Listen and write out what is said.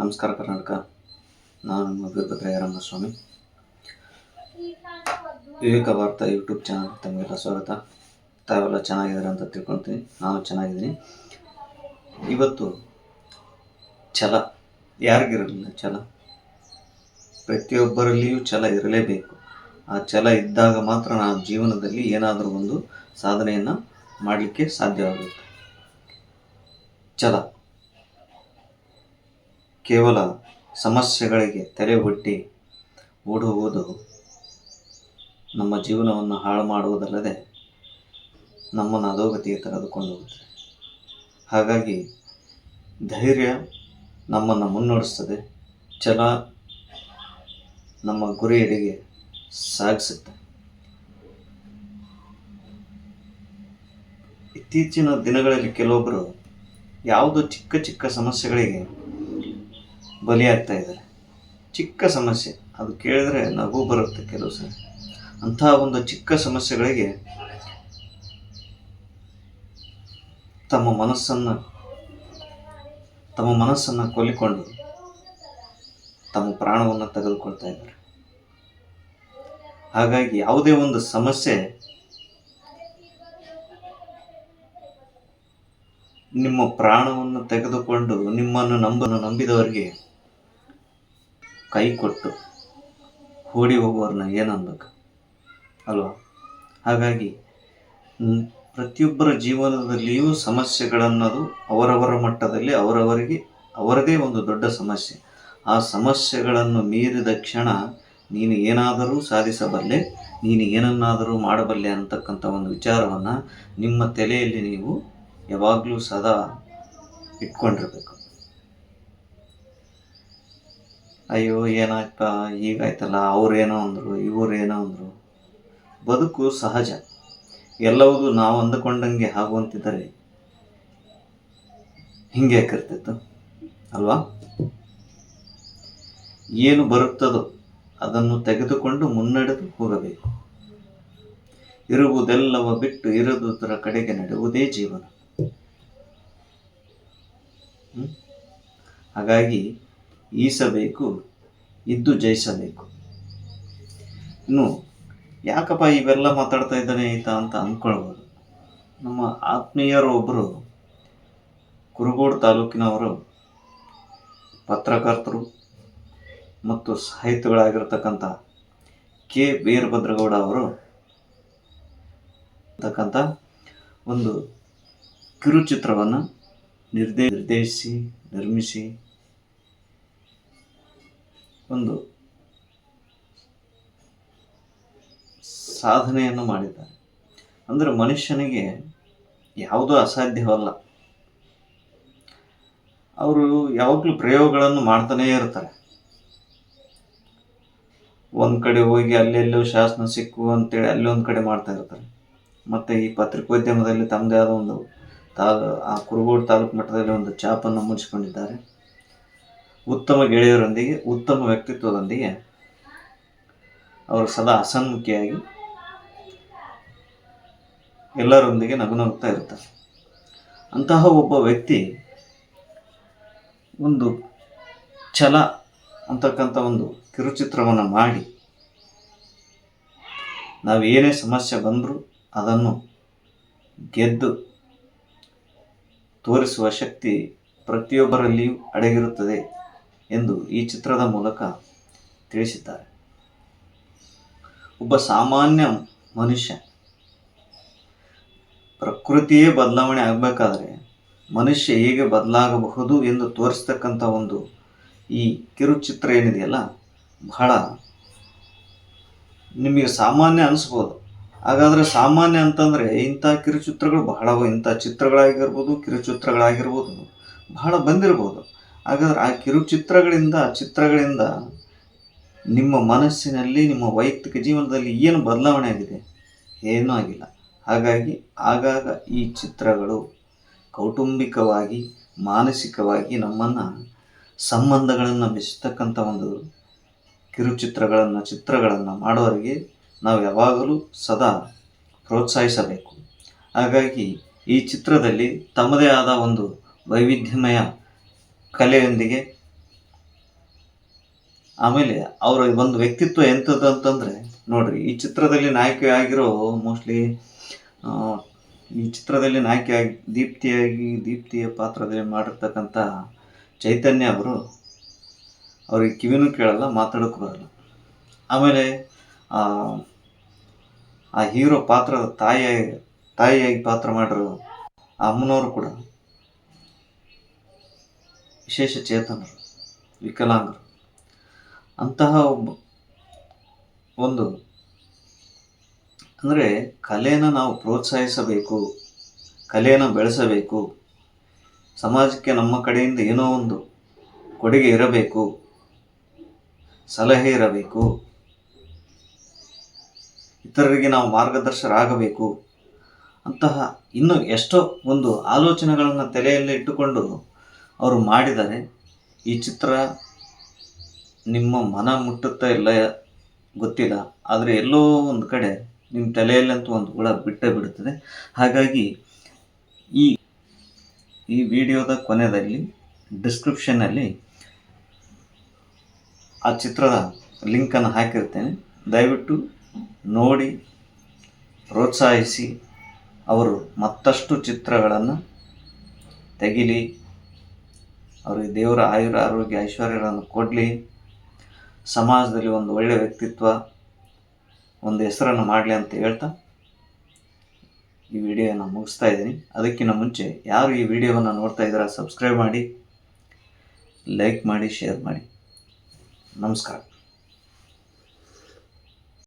ನಮಸ್ಕಾರ ಕರ್ನಾಟಕ. ನಾನು ನಿಮ್ಮ ವೀರಭದ್ರಯ್ಯ ಸ್ವಾಮಿ. ವಿವೇಕ ವಾರ್ತಾ ಯೂಟ್ಯೂಬ್ ಚಾನಲ್ ತಮಗೆಲ್ಲ ಸ್ವಾಗತ. ತಾವೆಲ್ಲ ಚೆನ್ನಾಗಿದ್ದಾರೆ ಅಂತ ತಿಳ್ಕೊಳ್ತೀನಿ ನಾನು ಚೆನ್ನಾಗಿದ್ದೀನಿ. ಇವತ್ತು ಛಲ. ಯಾರಿಗಿರಲಿಲ್ಲ ಛಲ? ಪ್ರತಿಯೊಬ್ಬರಲ್ಲಿಯೂ ಛಲ ಇರಲೇಬೇಕು. ಆ ಛಲ ಇದ್ದಾಗ ಮಾತ್ರ ನಾವು ಜೀವನದಲ್ಲಿ ಏನಾದರೂ ಒಂದು ಸಾಧನೆಯನ್ನು ಮಾಡಲಿಕ್ಕೆ ಸಾಧ್ಯವಾಗುತ್ತೆ. ಛಲ. ಕೇವಲ ಸಮಸ್ಯೆಗಳಿಗೆ ಒಡ್ಡಿ ಓಡುವುದು ನಮ್ಮ ಜೀವನವನ್ನು ಹಾಳು ಮಾಡುವುದಲ್ಲದೆ ನಮ್ಮನ್ನು ಅಧೋಗತಿಗೆ ತೆಗೆದುಕೊಂಡು ಹೋಗುತ್ತದೆ ಹಾಗಾಗಿ ಧೈರ್ಯ ನಮ್ಮನ್ನು ಮುನ್ನಡೆಸ್ತದೆ ಛಲ ನಮ್ಮ ಗುರಿಯೆಡೆಗೆ ಸಾಗಿಸುತ್ತೆ. ಇತ್ತೀಚಿನ ದಿನಗಳಲ್ಲಿ ಕೆಲವೊಬ್ಬರು ಯಾವುದೋ ಚಿಕ್ಕ ಚಿಕ್ಕ ಸಮಸ್ಯೆಗಳಿಗೆ ಬಲಿಯಾಗ್ತಾ ಇದ್ದಾರೆ. ಚಿಕ್ಕ ಸಮಸ್ಯೆ. ಅದು ಕೇಳಿದ್ರೆ ನಗು ಬರುತ್ತೆ ಕೆಲವು ಸಲ. ಅಂತಹ ಒಂದು ಚಿಕ್ಕ ಸಮಸ್ಯೆಗಳಿಗೆ ತಮ್ಮ ಮನಸ್ಸನ್ನು ತಮ್ಮ ಮನಸ್ಸನ್ನು ಕೊಲ್ಲಿಕೊಂಡು ತಮ್ಮ ಪ್ರಾಣವನ್ನು ತೆಗೆದುಕೊಳ್ತಾ ಇದ್ದಾರೆ. ಹಾಗಾಗಿ ಯಾವುದೇ ಒಂದು ಸಮಸ್ಯೆ ನಿಮ್ಮ ಪ್ರಾಣವನ್ನು ತೆಗೆದುಕೊಂಡು ನಿಮ್ಮನ್ನು ನಂಬನ್ನು ನಂಬಿದವರಿಗೆ ಕೈ ಕೊಟ್ಟು ಓಡಿ ಹೋಗೋರನ್ನ ಏನನ್ಬೇಕು? ಅಲ್ವಾ? ಹಾಗಾಗಿ ಪ್ರತಿಯೊಬ್ಬರ ಜೀವನದಲ್ಲಿಯೂ ಸಮಸ್ಯೆಗಳನ್ನೋದು ಅವರವರ ಮಟ್ಟದಲ್ಲಿ ಅವರವರಿಗೆ, ಅವರದೇ ಒಂದು ದೊಡ್ಡ ಸಮಸ್ಯೆ. ಆ ಸಮಸ್ಯೆಗಳನ್ನು ಮೀರಿದ ಕ್ಷಣ ನೀನು ಏನಾದರೂ ಸಾಧಿಸಬಲ್ಲೆ, ನೀನು ಏನನ್ನಾದರೂ ಮಾಡಬಲ್ಲೆ ಅಂತಕ್ಕಂಥ ಒಂದು ವಿಚಾರವನ್ನು ನಿಮ್ಮ ತಲೆಯಲ್ಲಿ ನೀವು ಯಾವಾಗಲೂ ಸದಾ ಇಟ್ಕೊಂಡಿರ್ಬೇಕು. ಅಯ್ಯೋ, ಏನಾಯ್ತ? ಹೀಗಾಯ್ತಲ್ಲ, ಅವ್ರೇನೋ ಅಂದರು, ಇವರೇನೋ ಅಂದರು. ಬದುಕು ಸಹಜ. ಎಲ್ಲವೂ ನಾವು ಅಂದುಕೊಂಡಂಗೆ ಆಗುವಂತಿದ್ದರೆ ಹಿಂಗೆ ಕರ್ತಿತ್ತು ಅಲ್ವಾ? ಏನು ಬರುತ್ತದೋ ಅದನ್ನು ತೆಗೆದುಕೊಂಡು ಮುನ್ನಡೆದು ಹೋಗಬೇಕು. ಇರುವುದೆಲ್ಲವ ಬಿಟ್ಟು ಇರುವುದರ ಕಡೆಗೆ ನಡೆಯುವುದೇ ಜೀವನ? ಹಾಗಾಗಿ, ಈಸಬೇಕು ಇದ್ದು ಜಯಿಸಬೇಕು. ಇನ್ನು ಯಾಕಪ್ಪ ಇವೆಲ್ಲ ಮಾತಾಡ್ತಾ ಇದ್ದಾನೆ ಈತ ಅಂತ ಅಂದ್ಕೊಳ್ಬೋದು ನಮ್ಮ ಆತ್ಮೀಯರು ಒಬ್ಬರು ಕುರುಗೋಡು ತಾಲೂಕಿನವರು ಪತ್ರಕರ್ತರು ಮತ್ತು ಸಾಹಿತ್ಯಗಳಾಗಿರ್ತಕ್ಕಂಥ ಕೆ ವೀರಭದ್ರಗೌಡ ಅವರು ಅಂತಕ್ಕಂಥ ಒಂದು ಕಿರುಚಿತ್ರವನ್ನು ನಿರ್ದೇ ನಿರ್ದೇಶಿಸಿ, ನಿರ್ಮಿಸಿ ಒಂದು ಸಾಧನೆಯನ್ನು ಮಾಡಿದ್ದಾರೆ. ಅಂದರೆ ಮನುಷ್ಯನಿಗೆ ಯಾವುದೂ ಅಸಾಧ್ಯವಲ್ಲ. ಅವರು ಯಾವಾಗಲೂ ಪ್ರಯೋಗಗಳನ್ನು ಮಾಡ್ತಾನೇ ಇರ್ತಾರೆ. ಒಂದು ಕಡೆ ಹೋಗಿ ಅಲ್ಲೆಲ್ಲೋ ಶಾಸನ ಸಿಕ್ಕು ಅಂತೇಳಿ ಅಲ್ಲಿ ಒಂದು ಕಡೆ ಮಾಡ್ತಾ ಇರ್ತಾರೆ. ಮತ್ತು ಈ ಪತ್ರಿಕೋದ್ಯಮದಲ್ಲಿ ತಮ್ಮದೇ ಆದ ಒಂದು ತಾಲೂ, ಆ ಕುರುಗೋಡು ತಾಲೂಕು ಮಟ್ಟದಲ್ಲಿ ಒಂದು ಚಾಪನ್ನು ಮುಗಿಸ್ಕೊಂಡಿದ್ದಾರೆ ಉತ್ತಮ ಗೆಳೆಯರೊಂದಿಗೆ, ಉತ್ತಮ ವ್ಯಕ್ತಿತ್ವದೊಂದಿಗೆ ಅವರು ಸದಾ ಅಸನ್ಮುಖಿಯಾಗಿ ಎಲ್ಲರೊಂದಿಗೆ ನಗು ನಗುತ್ತಾ ಇರ್ತಾರೆ ಅಂತಹ ಒಬ್ಬ ವ್ಯಕ್ತಿ ಒಂದು ಛಲ ಅಂತಕ್ಕಂಥ ಒಂದು ಕಿರುಚಿತ್ರವನ್ನು ಮಾಡಿ, ನಾವು ಏನೇ ಸಮಸ್ಯೆ ಬಂದರೂ ಅದನ್ನು ಗೆದ್ದು ತೋರಿಸುವ ಶಕ್ತಿ ಪ್ರತಿಯೊಬ್ಬರಲ್ಲಿಯೂ ಅಡಗಿರುತ್ತದೆ. ಎಂದು ಈ ಚಿತ್ರದ ಮೂಲಕ ತಿಳಿಸಿದ್ದಾರೆ. ಒಬ್ಬ ಸಾಮಾನ್ಯ ಮನುಷ್ಯ ಪ್ರಕೃತಿಯೇ ಬದಲಾವಣೆ ಆಗಬೇಕಾದ್ರೆ ಮನುಷ್ಯ ಹೇಗೆ ಬದಲಾಗಬಹುದು ಎಂದು ತೋರಿಸ್ತಕ್ಕಂಥ ಒಂದು ಈ ಕಿರುಚಿತ್ರ ಏನಿದೆಯಲ್ಲ, ಬಹಳ ನಿಮಗೆ ಸಾಮಾನ್ಯ ಅನಿಸ್ಬೋದು. ಹಾಗಾದರೆ ಸಾಮಾನ್ಯ ಅಂತಂದರೆ ಇಂಥ ಕಿರುಚಿತ್ರಗಳು ಬಹಳವು ಇಂಥ ಚಿತ್ರಗಳಾಗಿರ್ಬೋದು, ಕಿರುಚಿತ್ರಗಳಾಗಿರ್ಬೋದು, ಬಹಳ ಬಂದಿರ್ಬೋದು. ಹಾಗಾದ್ರೆ ಆ ಕಿರುಚಿತ್ರಗಳಿಂದ, ಚಿತ್ರಗಳಿಂದ ನಿಮ್ಮ ಮನಸ್ಸಿನಲ್ಲಿ, ನಿಮ್ಮ ವೈಯಕ್ತಿಕ ಜೀವನದಲ್ಲಿ ಏನು ಬದಲಾವಣೆ ಆಗಿದೆ? ಏನೂ ಆಗಿಲ್ಲ. ಹಾಗಾಗಿ ಆಗಾಗ ಈ ಚಿತ್ರಗಳು ಕೌಟುಂಬಿಕವಾಗಿ, ಮಾನಸಿಕವಾಗಿ ನಮ್ಮನ್ನು ಸಂಬಂಧಗಳನ್ನು ಬೆಸ್ತಕ್ಕಂಥ ಒಂದು ಕಿರುಚಿತ್ರಗಳನ್ನು, ಚಿತ್ರಗಳನ್ನು ಮಾಡೋರಿಗೆ ನಾವು ಯಾವಾಗಲೂ ಸದಾ ಪ್ರೋತ್ಸಾಹಿಸಬೇಕು. ಹಾಗಾಗಿ ಈ ಚಿತ್ರದಲ್ಲಿ ತಮ್ಮದೇ ಆದ ಒಂದು ವೈವಿಧ್ಯಮಯ ಕಲೆಯೊಂದಿಗೆ. ಆಮೇಲೆ ಅವರ ಒಂದು ವ್ಯಕ್ತಿತ್ವ ಎಂಥದ್ದು ಅಂತಂದರೆ ನೋಡ್ರಿ, ಈ ಚಿತ್ರದಲ್ಲಿ ನಾಯಕಿ ಆಗಿರೋ ಮೋಸ್ಟ್ಲಿ ಈ ಚಿತ್ರದಲ್ಲಿ ನಾಯಕಿಯಾಗಿ ದೀಪ್ತಿಯಾಗಿ, ದೀಪ್ತಿಯ ಪಾತ್ರದಲ್ಲಿ ಮಾಡಿರ್ತಕ್ಕಂಥ ಚೈತನ್ಯ ಅವರು, ಅವ್ರಿಗೆ ಕಿವಿನೂ ಕೇಳಲ್ಲ, ಮಾತಾಡೋಕ್ಕೂ ಬರಲ್ಲ. ಆಮೇಲೆ, ಆ ಹೀರೋ ಪಾತ್ರದ ತಾಯಿ ತಾಯಿಯಾಗಿ ಪಾತ್ರ ಮಾಡಿರೋ ಅಮ್ಮನವರು ಕೂಡ ವಿಶೇಷ ಚೇತನರು, ವಿಕಲಾಂಗರು. ಅಂತಹ ಒಬ್ಬ, ಒಂದು, ಅಂದರೆ ಕಲೆಯನ್ನು ನಾವು ಪ್ರೋತ್ಸಾಹಿಸಬೇಕು ಕಲೆಯನ್ನು ಬೆಳೆಸಬೇಕು, ಸಮಾಜಕ್ಕೆ ನಮ್ಮ ಕಡೆಯಿಂದ ಏನೋ ಒಂದು ಕೊಡುಗೆ ಇರಬೇಕು, ಸಲಹೆ ಇರಬೇಕು, ಇತರರಿಗೆ ನಾವು ಮಾರ್ಗದರ್ಶರಾಗಬೇಕು, ಅಂತಹ ಇನ್ನು ಎಷ್ಟೋ ಒಂದು ಆಲೋಚನೆಗಳನ್ನು ತಲೆಯಲ್ಲಿ ಇಟ್ಟುಕೊಂಡು ಅವರು ಮಾಡಿದ್ದಾರೆ ಈ ಚಿತ್ರ ನಿಮ್ಮ ಮನ ಮುಟ್ಟುತ್ತಾ ಇಲ್ಲ ಗೊತ್ತಿಲ್ಲ, ಆದರೆ ಎಲ್ಲೋ ಒಂದು ಕಡೆ ನಿಮ್ಮ ತಲೆಯಲ್ಲಂತೂ ಒಂದು ಹುಳ ಬಿಟ್ಟೇ ಬಿಡುತ್ತದೆ ಹಾಗಾಗಿ ಈ ಈ ವಿಡಿಯೋದ ಕೊನೆಯಲ್ಲಿ ಡಿಸ್ಕ್ರಿಪ್ಷನ್ನಲ್ಲಿ ಆ ಚಿತ್ರದ ಲಿಂಕನ್ನು ಹಾಕಿರ್ತೇನೆ. ದಯವಿಟ್ಟು ನೋಡಿ, ಪ್ರೋತ್ಸಾಹಿಸಿ, ಅವರು ಮತ್ತಷ್ಟು ಚಿತ್ರಗಳನ್ನು ತೆಗಿಲಿ. ಅವರಿಗೆ ದೇವರ ಆಯುರ, ಆರೋಗ್ಯ, ಐಶ್ವರ್ಯಗಳನ್ನು ಕೊಡಲಿ. ಸಮಾಜದಲ್ಲಿ ಒಂದು ಒಳ್ಳೆಯ ವ್ಯಕ್ತಿತ್ವ, ಒಂದು ಹೆಸರನ್ನು ಮಾಡಲಿ ಅಂತ ಹೇಳ್ತಾ ಈ ವಿಡಿಯೋನ ಮುಗಿಸ್ತಾ ಇದ್ದೀನಿ. ಅದಕ್ಕಿಂತ ಮುಂಚೆ ಯಾರು ಈ ವಿಡಿಯೋವನ್ನು ನೋಡ್ತಾ ಇದ್ದೀರಾ, ಸಬ್ಸ್ಕ್ರೈಬ್ ಮಾಡಿ, ಲೈಕ್ ಮಾಡಿ, ಶೇರ್ ಮಾಡಿ. ನಮಸ್ಕಾರ.